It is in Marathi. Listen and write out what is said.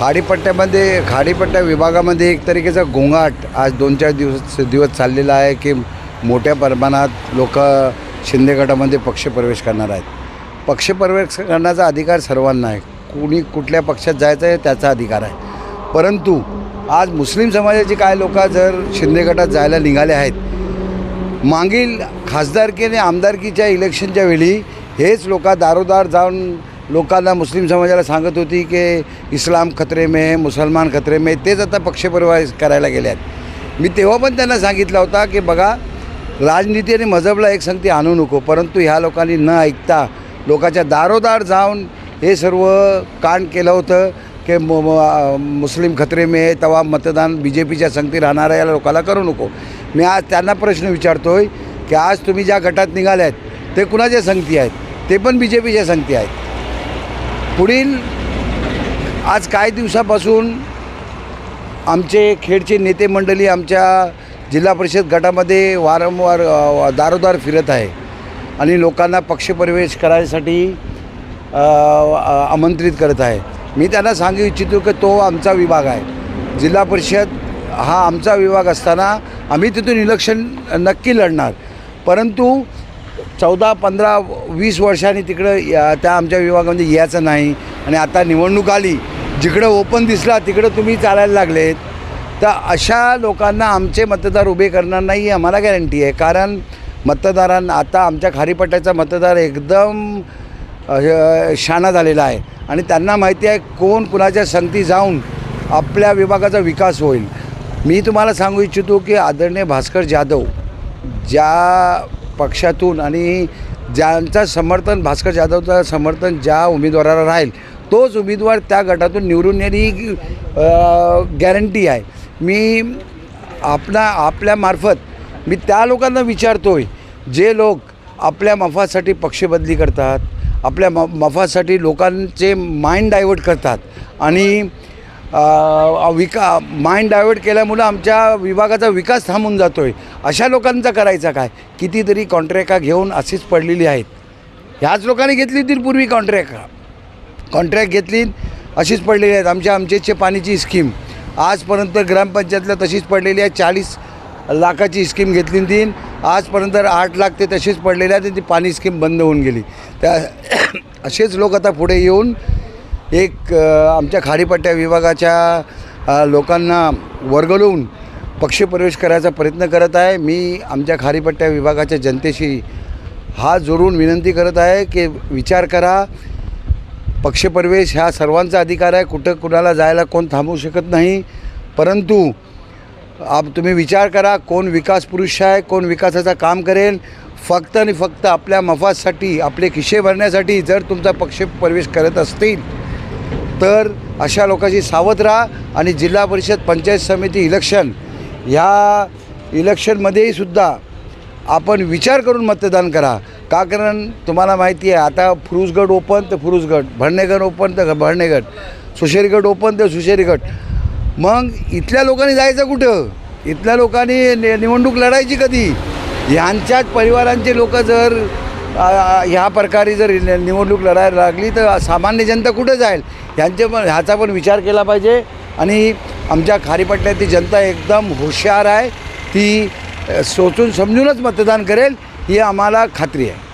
खाडीपट्ट्यामध्ये खाडीपट्ट्या विभागामध्ये एक तरीकेचा गोंगाट आज दोन चार दिवस दिवस चाललेला आहे की मोठ्या प्रमाणात लोक शिंदे गटामध्ये पक्षप्रवेश करणार आहेत. पक्षप्रवेश करण्याचा अधिकार सर्वांना आहे. कुणी कुठल्या पक्षात जायचं आहे त्याचा अधिकार आहे. परंतु आज मुस्लिम समाजाची काय लोक जर शिंदे गटात जायला निघाले आहेत मागील खासदारकी आणि आमदारकीच्या इलेक्शनच्या वेळी हेच लोक दारोदार जाऊन लोकांना मुस्लिम समाजाला सांगत होती की इस्लाम खतरे में मुसलमान खतरे में तेच आता पक्षपरिवार करायला गेले आहेत. मी तेव्हा पण त्यांना सांगितला होता की बघा राजनीती आणि मजहबला एक संगती आणू नको परंतु ह्या लोकांनी न ऐकता लोकांच्या दारोदार जाऊन हे सर्व कांड केलं होतं की मु- मुस्लिम खतरे में आहे तेव्हा मतदान बी जे पीच्या संगती राहणाऱ्या या लोकांना करू नको. मी आज त्यांना प्रश्न विचारतो आहे की आज तुम्ही ज्या गटात निघाले आहेत ते कुणाच्या संगती आहेत? ते पण बी जे पीच्या संगती आहेत. पुढील आज काही दिवसापासून आमचे खेडचे नेते मंडळी आमच्या जिल्हा परिषद गटामध्ये वारंवार दारोदार फिरत आहे आणि लोकांना पक्षप्रवेश करायसाठी आमंत्रित करत आहे. मी त्यांना सांगू इच्छितो की तो आमचा विभाग आहे. जिल्हा परिषद हा आमचा विभाग असताना आम्ही तिथून इलेक्शन नक्की लढणार. परंतु चौदा पंधरा वीस वर्षांनी तिकडं या त्या आमच्या विभागामध्ये यायचं नाही. आणि आता निवडणूक आली. जिकडं ओपन दिसला तिकडं तुम्ही चालायला लागलेत. तर अशा लोकांना आमचे मतदार उभे करणार नाही ही आम्हाला गॅरंटी आहे. कारण मतदारांना आता आमच्या खारीपट्ट्याचा मतदार एकदम शाणा झालेला आहे. आणि त्यांना माहिती आहे कोण कुणाच्या संगती जाऊन आपल्या विभागाचा विकास होईल. मी तुम्हाला सांगू इच्छितो की आदरणीय भास्कर जाधव ज्या पक्षातून आणि ज्यांचा समर्थन भास्कर जाधवचा समर्थन ज्या उमेदवाराला राहील तोच उमेदवार त्या गटातून निवडून येणे ही गॅरंटी आहे. मी आपला आपल्यामार्फत मी त्या लोकांना विचारतो आहे जे लोक आपल्या मफासाठी पक्षबदली करतात आपल्या म मफासाठी लोकांचे माइंड डायवर्ट करतात आणि विका माइंड डायवर्ट केल्यामुळं आमच्या विभागाचा विकास थांबून जातो आहे अशा लोकांचा करायचा काय? कितीतरी कॉन्ट्रॅक्टा घेऊन अशीच पडलेली आहेत. ह्याच लोकांनी घेतली होती पूर्वी कॉन्ट्रॅक्ट कॉन्ट्रॅक्ट घेतली अशीच पडलेली आहेत. आमच्या आमचेचे पाणीची स्कीम आजपर्यंत ग्रामपंचायतला तशीच पडलेली आहे. चाळीस लाखाची स्कीम घेतली तीन आजपर्यंत आठ लाख ते तशीच पडलेली आहेत आणि ती पाणी स्कीम बंद होऊन गेली. त्या असेच लोक आता पुढे येऊन एक आमच्या खाडीपट्ट्या विभागाच्या लोकांना लोकांना वर्गवून पक्षप्रवेश करायचा प्रयत्न करत आहे. मी आमच्या खाडीपट्ट्या विभागाच्या जनतेशी हात जोडून विनंती करत आहे की विचार करा. पक्षप्रवेश हा सर्वांचा अधिकार आहे. कुठं कुणाला जायला कोण थांबवू शकत नाही. परंतु आप तुम्ही विचार करा कोण विकास पुरुष आहे कोण विकासाचं काम करेल. फक्त आणि फक्त आपल्या मफासाठी आपले खिशे भरण्यासाठी जर तुमचा पक्ष प्रवेश करत असतील तर अशा लोकांशी सावध राहा आणि जिल्हा परिषद पंचायत समिती इलेक्शन ह्या इलेक्शनमध्येही सुद्धा आपण विचार करून मतदान करा. का कारण तुम्हाला माहिती आहे आता फुरुजगड ओपन तर फुरुजगड भरणेगड ओपन तर भरणेगड सुशेरीगड ओपन तर सुशेरीगड मग इथल्या लोकांनी जायचं कुठं? इथल्या लोकांनी नि निवडणूक लढायची कधी? यांच्याच परिवारांचे लोक जर ह्या प्रकारे जर निवडणूक लढायला लागली तर सामान्य जनता कुठं जाईल? ह्यांचे पण ह्याचा पण विचार केला पाहिजे. आणि आमच्या खारीपाटण्यातली जनता एकदम हुशार आहे. ती सोचून समजूनच मतदान करेल. ही आम्हाला खात्री आहे.